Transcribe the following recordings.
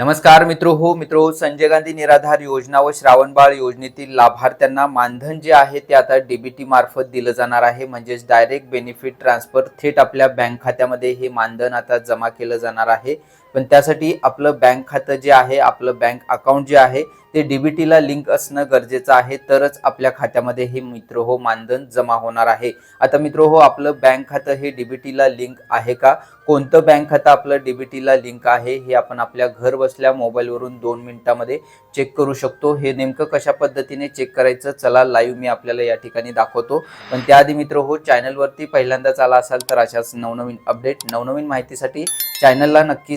नमस्कार मित्रो हो मित्रो संजय गांधी निराधार योजना व श्रावणबाळ योजनेतील लाभार्थ्यांना मानधन जे आहे ते आता डीबीटी मार्फत दिलं जाणार आहे. म्हणजेच डायरेक्ट बेनिफिट ट्रान्सफर थेट आपल्या बँक खात्यामध्ये हे मानधन आता जमा केलं जाणार आहे. पण त्यासाठी आपलं बँक खातं जे आहे आपलं बँक अकाउंट जे आहे ते डीबीटीला लिंक असणं गरजेचं आहे. तरच आपल्या खात्यामध्ये हे मित्र हो मानधन जमा होणार आहे. आता मित्र हो आपलं बँक खातं हे डीबीटीला लिंक आहे का? कोणतं बँक खातं आपलं डीबीटीला लिंक आहे हे आपण आपल्या घर बसल्या मोबाईलवरून दोन मिनिटामध्ये चेक करू शकतो. हे नेमकं कशा पद्धतीने चेक करायचं? चला लाईव्ह मी आपल्याला या ठिकाणी दाखवतो. पण त्याआधी मित्र हो चॅनलवरती पहिल्यांदाच आला असाल तर अशाच नवनवीन अपडेट नवनवीन माहितीसाठी चॅनलला नक्की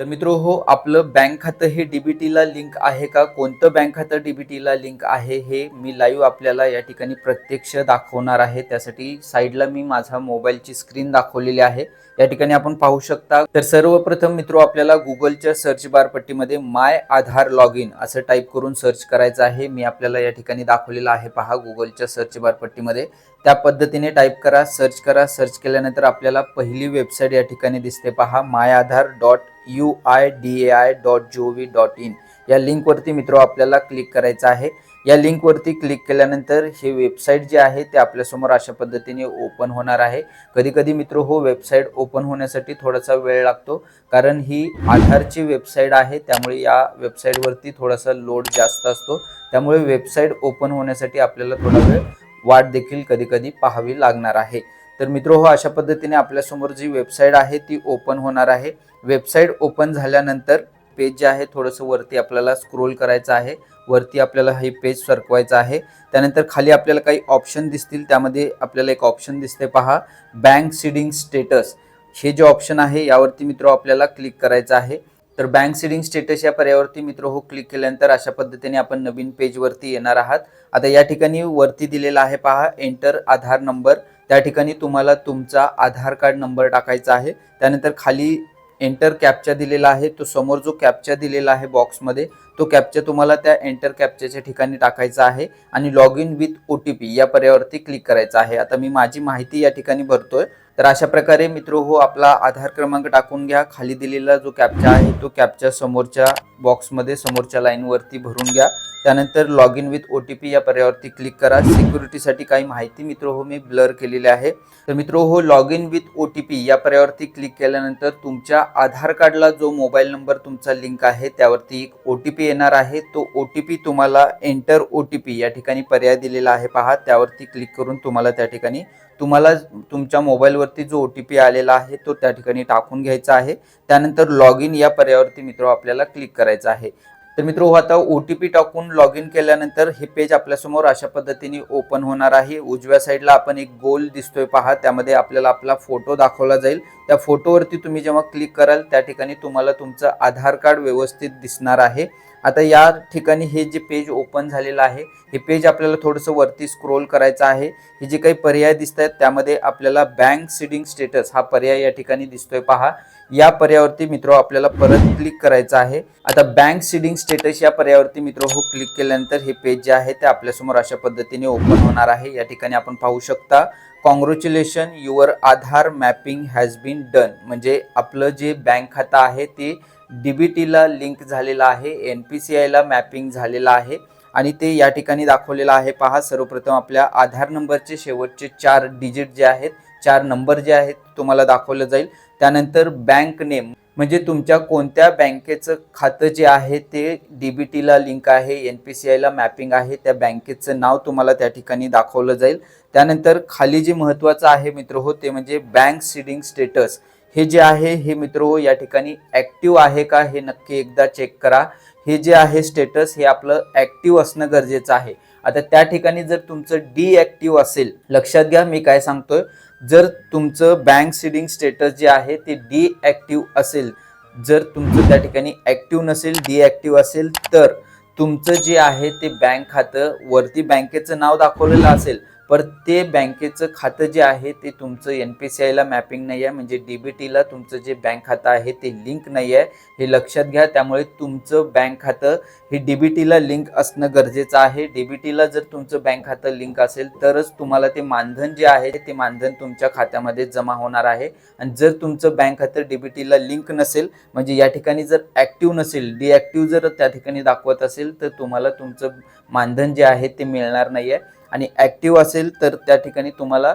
तर मित्र हो आपलं बँक खातं हे डीबीटीला लिंक आहे का? कोणतं बँक खातं डीबीटीला लिंक आहे हे मी लाईव्ह आपल्याला या ठिकाणी प्रत्यक्ष दाखवणार आहे. त्यासाठी साईडला मी माझा मोबाईलची स्क्रीन दाखवलेली आहे. या ठिकाणी आपण पाहू शकता. तर सर्वप्रथम मित्र आपल्याला गुगलच्या सर्च बार पट्टीमध्ये माय आधार लॉग इन असं टाईप करून सर्च करायचं आहे. मी आपल्याला या ठिकाणी दाखवलेलं आहे पहा गुगलच्या सर्च बार पट्टीमध्ये त्या पद्धतीने टाईप करा सर्च करा. सर्च केल्यानंतर आपल्याला पहिली वेबसाईट या ठिकाणी दिसते पहा my Aadhaar dot U I D A I dot G O V dot in या लिंकवरती मित्र आपल्याला क्लिक करायचं आहे. या लिंकवरती क्लिक केल्यानंतर हे वेबसाईट जे आहे ते आपल्यासमोर अशा पद्धतीने ओपन होणार आहे. कधी कधी मित्र हो वेबसाईट ओपन होण्यासाठी थोडासा वेळ लागतो. कारण ही आधारची वेबसाईट आहे. त्यामुळे या वेबसाईटवरती थोडासा लोड जास्त असतो. त्यामुळे वेबसाईट ओपन होण्यासाठी आपल्याला थोडा वेळ वाट देखील कधी कधी पाहावी लागणार आहे. तर मित्र हो अशा पद्धतीने आपल्यासमोर जी वेबसाईट आहे ती ओपन होणार आहे. वेबसाईट ओपन झाल्यानंतर पेज जे आहे थोडंसं वरती आपल्याला स्क्रोल करायचं आहे. वरती आपल्याला हे पेज सरकवायचं आहे. त्यानंतर खाली आपल्याला काही ऑप्शन दिसतील त्यामध्ये आपल्याला एक ऑप्शन दिसते पहा. बँक सीडिंग स्टेटस हे जे ऑप्शन आहे यावरती मित्र आपल्याला क्लिक करायचं आहे. तर बँक सीडिंग स्टेटस या पर्यावरती मित्र हो क्लिक केल्यानंतर अशा पद्धतीने आपण नवीन पेजवरती येणार आहात. आता या ठिकाणी वरती दिलेला आहे पहा एंटर आधार नंबर त्या ठिकाणी तुम्हाला तुमचा आधार कार्ड नंबर टाकायचा आहे. त्यानंतर खाली एंटर कॅप्चा दिलेला आहे. तो समोर जो कॅप्चा दिलेला आहे बॉक्समध्ये तो कॅप्चा तुम्हाला त्या एंटर कॅपच्याच्या ठिकाणी टाकायचा आहे आणि log in with O T P या पर्यावरती क्लिक करायचं आहे. आता मी माझी माहिती या ठिकाणी भरतोय. तर अशा प्रकारे मित्र हो आपला आधार क्रमांक टाकून घ्या. खाली दिलेला जो कॅपचा आहे तो कॅपच्या समोरच्या बॉक्समध्ये समोरच्या लाईनवरती भरून घ्या. त्यानंतर log in with O T P या पर्यावरती क्लिक करा. सिक्युरिटीसाठी काही माहिती मित्र हो मी ब्लर केलेली आहे. तर मित्र हो log in with O T P या पर्यावरती क्लिक केल्यानंतर तुमच्या आधार कार्डला जो मोबाईल नंबर तुमचा लिंक आहे त्यावरती एक ओ टी पी येणार आहे. तो ओ टी पी तुम्हाला एंटर ओ टी पी या ठिकाणी पर्याय दिलेला आहे. पहा त्यावरती क्लिक करून तुम्हाला त्या ठिकाणी तुम्हाला तुमच्या मोबाईलवरती जो ओ टी पी आलेला आहे तो त्या ठिकाणी टाकून घ्यायचा आहे. त्यानंतर लॉग इन या पर्यावरती मित्र आपल्याला क्लिक करायचं आहे. तर मित्र हो आता ओ टी पी टाकून लॉग इन केल्यानंतर हे पेज आपल्यासमोर अशा पद्धतीने ओपन होणार आहे. उजव्या साईडला आपण एक गोल दिसतोय पहा. त्यामध्ये आपल्याला आपला फोटो दाखवला जाईल. त्या फोटोवरती तुम्ही जेव्हा क्लिक कराल त्या ठिकाणी तुम्हाला तुमचं आधार कार्ड व्यवस्थित दिसणार आहे. आता या ठिकाणी हे जे पेज ओपन झालेलं आहे हे पेज आपल्याला थोडंसं वरती स्क्रोल करायचं आहे. हे जे काही पर्याय दिसत आहेत त्यामध्ये आपल्याला बँक सीडिंग स्टेटस हा पर्याय या ठिकाणी दिसतोय पहा. या पर्यावरती मित्र आपल्याला परत क्लिक करायचं आहे. आता बँक सीडिंग स्टेटस या पर्यावरती मित्र हो क्लिक केल्यानंतर हे पेज जे आहे ते आपल्यासमोर अशा पद्धतीने ओपन होणार आहे. या ठिकाणी आपण पाहू शकता congratulation your Aadhaar mapping has been done म्हणजे आपलं जे बँक खातं आहे ते डीबीटीला लिंक झालेलं आहे एन पी सी आयला मॅपिंग झालेलं आहे. आणि ते या ठिकाणी दाखवलेलं आहे पहा सर्वप्रथम आपल्या आधार नंबरचे शेवटचे चार डिजिट जे आहेत चार नंबर जे आहेत तुम्हाला दाखवलं जाईल. त्यानंतर बँक नेम म्हणजे तुमच्या कोणत्या बँकेचं खातं जे आहे ते डी बी टीला लिंक आहे एन पी सी आयला मॅपिंग आहे त्या बँकेचं नाव तुम्हाला त्या ठिकाणी दाखवलं जाईल. त्यानंतर खाली जे महत्त्वाचं आहे मित्र हो ते म्हणजे बँक सीडिंग स्टेटस हे जे आहे हे मित्र हो या ठिकाणी ॲक्टिव्ह आहे का हे नक्की एकदा चेक करा. हे जे आहे स्टेटस हे आपलं ॲक्टिव्ह असणं गरजेचं आहे. आता त्या ठिकाणी जर तुमचं डिॲक्टिव्ह असेल लक्षात घ्या मी काय सांगतोय. जर तुमचं बँक सीडिंग स्टेटस जे आहे ते डिॲक्टिव्ह असेल जर तुमचं त्या ठिकाणी ॲक्टिव्ह नसेल डिॲक्टिव्ह असेल तर तुमचं जे आहे ते बँक खातं वरती बँकेचं नाव दाखवलेलं असेल. पर ते बँकेचं खातं जे आहे ते तुमचं एन पी सी आयला मॅपिंग नाही आहे म्हणजे डी बी टीला तुमचं जे बँक खातं आहे ते लिंक नाही आहे. हे लक्षात घ्या त्यामुळे तुमचं बँक खातं हे डी बी टीला लिंक असणं गरजेचं आहे. डी बी टीला जर तुमचं बँक खातं लिंक असेल तरच तुम्हाला ते मानधन जे आहे ते मानधन तुमच्या खात्यामध्ये जमा होणार आहे. आणि जर तुमचं बँक खातं डी बी टीला लिंक नसेल म्हणजे या ठिकाणी जर ॲक्टिव्ह नसेल डिॲक्टिव्ह जर त्या ठिकाणी दाखवत असेल तर तुम्हाला तुमचं मानधन जे आहे ते मिळणार नाही आहे आणि ॲक्टिव्ह असेल तर त्या ठिकाणी तुम्हाला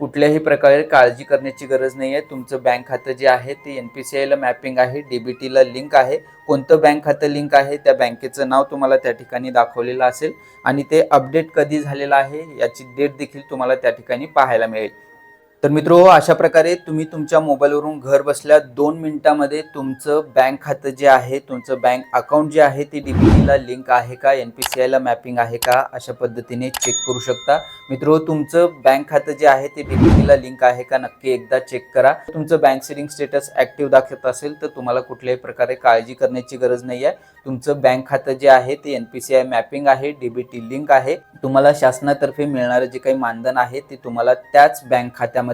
कुठल्याही प्रकारे काळजी करण्याची गरज नाही आहे. तुमचं बँक खातं जे आहे ते एन पी सी आयला मॅपिंग आहे डी बी टीला लिंक आहे. कोणतं बँक खातं लिंक आहे त्या बँकेचं नाव तुम्हाला त्या ठिकाणी दाखवलेलं असेल आणि ते अपडेट कधी झालेलं आहे याची डेट देखील तुम्हाला त्या ठिकाणी पाहायला मिळेल. तर मित्रो अशा प्रकारे तुम्ही तुमच्या मोबाईलवरून घर बसल्या दोन मिनिटामध्ये तुमचं बँक खातं जे आहे तुमचं बँक अकाउंट जे आहे ते डीबीटीला लिंक आहे का एन पी सी आयला मॅपिंग आहे का अशा पद्धतीने चेक करू शकता. मित्रो तुमचं बँक खातं जे आहे ते डीबीटीला लिंक आहे का नक्की एकदा चेक करा. तुमचं बँक सेविंग स्टेटस ऍक्टिव्ह दाखवत असेल तर तुम्हाला कुठल्याही प्रकारे काळजी करण्याची गरज नाही आहे तुमचं बँक खातं जे आहे ते N P C I mapping आहे डीबीटी लिंक आहे. तुम्हाला शासनातर्फे मिळणारं जे काही मानधन आहे ते तुम्हाला त्याच बँक खात्यामध्ये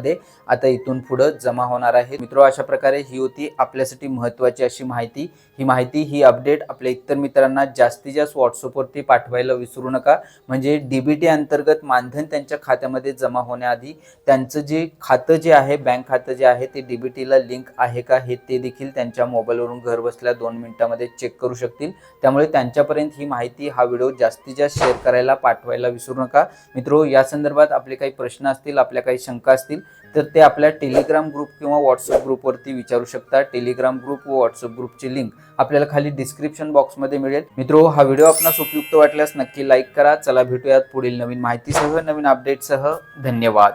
आता इथून पुढं जमा होणार आहे. मित्रो अशा प्रकारे ही होती आपल्यासाठी महत्त्वाची अशी माहिती. ही माहिती ही अपडेट आपल्या इतर मित्रांना जास्तीत जास्त व्हॉट्सअपवरती पाठवायला विसरू नका. म्हणजे डीबीटी अंतर्गत मानधन त्यांच्या खात्यामध्ये जमा होण्याआधी त्यांचं जे खातं जे आहे बँक खातं जे आहे ते डीबीटीला लिंक आहे का हे ते देखील त्यांच्या मोबाईलवरून घर बसल्या दोन मिनिटामध्ये चेक करू शकतील. त्यामुळे त्यांच्यापर्यंत ही माहिती हा व्हिडिओ जास्तीत जास्त शेअर करायला पाठवायला विसरू नका. मित्रो या संदर्भात आपले काही प्रश्न असतील आपल्या काही शंका असतील तर ते आपल्या टेलिग्राम ग्रुप किंवा व्हॉट्सअप ग्रुपवरती विचारू शकता. टेलिग्राम ग्रुप व व्हॉट्सअप ग्रुपची लिंक आपल्याला खाली डिस्क्रिप्शन बॉक्समध्ये मिळेल. मित्रो हा व्हिडिओ आपणास उपयुक्त वाटल्यास नक्की लाईक करा. चला भेटूयात पुढील नवीन माहितीसह नवीन अपडेटसह धन्यवाद.